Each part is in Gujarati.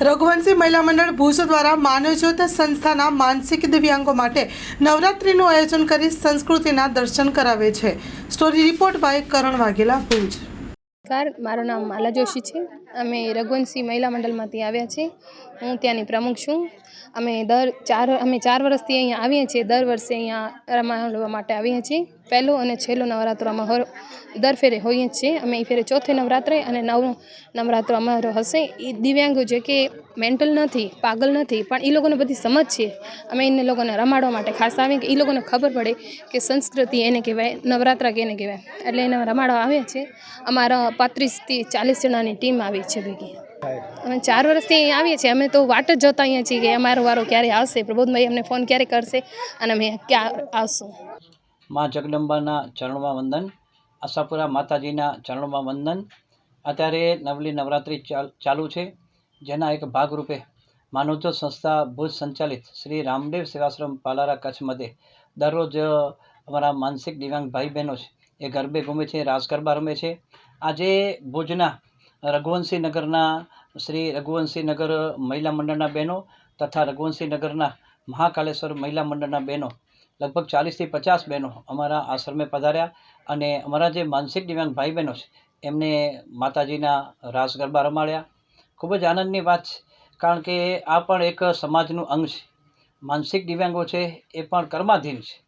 રઘુવંશી મહિલા મંડળ ભુજ દ્વારા માનવજ્યોત સંસ્થાના માનસિક દિવ્યાંગો માટે નવરાત્રિનું આયોજન કરી સંસ્કૃતિના દર્શન કરાવે છે. Story report by Karan Vaghela Bhuj. નમસ્કાર. મારું નામ માલા જોશી છે. અમે રઘુવંશી મહિલા મંડળમાંથી આવ્યા છીએ. હું ત્યાંની પ્રમુખ છું. અમે દર ચાર, અમે ચાર વર્ષથી અહીંયા આવીએ છીએ. દર વર્ષે અહીંયા રમાડવા માટે આવીએ છીએ. પહેલો અને છેલ્લો નવરાત્રો હર, દર ફેરે હોઈએ છીએ. અમે એ ફેરે ચોથે નવરાત્રે અને નવ નવરાત્રો અમારો હશે. એ દિવ્યાંગો જે કે મેન્ટલ નથી, પાગલ નથી, પણ એ લોકોને બધી સમજ છે. અમે એને લોકોને રમાડવા માટે ખાસ આવીએ કે એ લોકોને ખબર પડે કે સંસ્કૃતિ એને કહેવાય, નવરાત્રા કેને કહેવાય. એટલે એને રમાડવા આવે છે. અમારા પાંત્રીસથી ચાલીસ જણાની ટીમ આવી છે ભેગી. અમે ચાર વર્ષથી અહીં આવીએ છીએ. અમે તો વાટ જ જોતા અહીંયા છીએ કે અમારો વારો ક્યારે આવશે? પ્રબોધભાઈ અમને ફોન ક્યારે કરશે? અને અમે ક્યાં આવશું? મા જગદંબાના ચરણમાં વંદન, આશાપુરા માતાજીના ચરણમાં વંદન. અત્યારે નવલી નવરાત્રિ ચાલુ છે. જેના એક ભાગરૂપે માનવજ્યોત સંસ્થા ભુજ સંચાલિત શ્રી રામદેવ સેવાશ્રમ પાલારા કચ્છ મધ્યે દરરોજ અમારા માનસિક દિવ્યાંગ ભાઈ બહેનો છે, એ ગરબે ઘૂમે છે, રાસ ગરબા રમે છે. આજે ભુજના રઘુવંશી નગરના શ્રી રઘુવંશી નગર મહિલા મંડળના બહેનો તથા રઘુવંશી નગરના મહાકાલેશ્વર મહિલા મંડળના બહેનો, લગભગ ચાલીસથી પચાસ બહેનો અમારા આશ્રમે પધાર્યા અને અમારા જે માનસિક દિવ્યાંગ ભાઈ બહેનો છે, એમને માતાજીના રાસ ગરબા રમાડ્યા. ખૂબ જ આનંદની વાત છે, કારણ કે આ પણ એક સમાજનું અંગ છે. માનસિક દિવ્યાંગો છે, એ પણ કર્માધીન છે.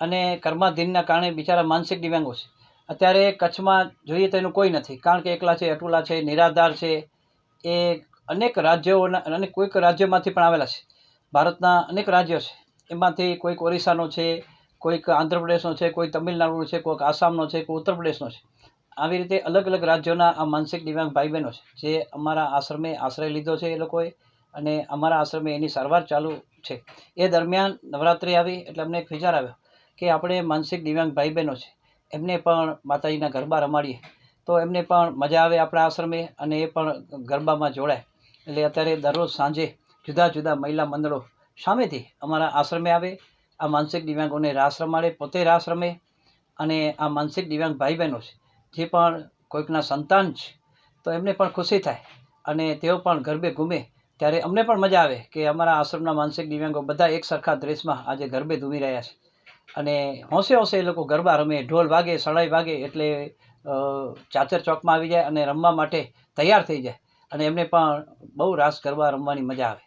અને કર્માધીનના કારણે બિચારા માનસિક દિવ્યાંગો છે. અત્યારે કચ્છમાં જોઈએ તો એનું કોઈ નથી, કારણ કે એકલા છે, અટુલા છે, નિરાધાર છે. એ અનેક રાજ્યોના અને કોઈક રાજ્યમાંથી પણ આવેલા છે. ભારતના અનેક રાજ્યો છે. એમાંથી કોઈક ઓરિસ્સાનો છે, કોઈક આંધ્રપ્રદેશનો છે, કોઈ તમિલનાડુનો છે, કોઈક આસામનો છે, કોઈ ઉત્તર પ્રદેશનો છે. આવી રીતે અલગ અલગ રાજ્યોના આ માનસિક દિવ્યાંગ ભાઈ બહેનો છે, જે અમારા આશ્રમે આશ્રય લીધો છે એ લોકોએ અને અમારા આશ્રમે એની સારવાર ચાલુ છે. એ દરમિયાન નવરાત્રિ આવી એટલે અમને એક વિચાર આવ્યો કે આપણે માનસિક દિવ્યાંગ ભાઈ બહેનો છે, એમને પણ માતાજીના ગરબા રમાડીએ. તો એમને પણ મજા આવે આપણા આશ્રમે અને એ પણ ગરબામાં જોડાય. એટલે અત્યારે દરરોજ સાંજે જુદા જુદા મહિલા મંડળો સામેથી અમારા આશ્રમે આવે, આ માનસિક દિવ્યાંગોને રાસ રમાડે, પોતે રાસ રમે અને આ માનસિક દિવ્યાંગ ભાઈ બહેનો છે જે પણ કોઈકના સંતાન છે, તો એમને પણ ખુશી થાય અને તેઓ પણ ગરબે ઘૂમે. ત્યારે અમને પણ મજા આવે કે અમારા આશ્રમના માનસિક દિવ્યાંગો બધા એક સરખા ડ્રેસમાં આજે ગરબે ધૂમી રહ્યા છે. અને હોંશે હોંશે એ લોકો ગરબા રમે, ઢોલ વાગે, સળાઈ વાગે એટલે ચાચર ચોકમાં આવી જાય અને રમવા માટે તૈયાર થઈ જાય. અને એમને પણ બહુ રાસ ગરબા રમવાની મજા આવે.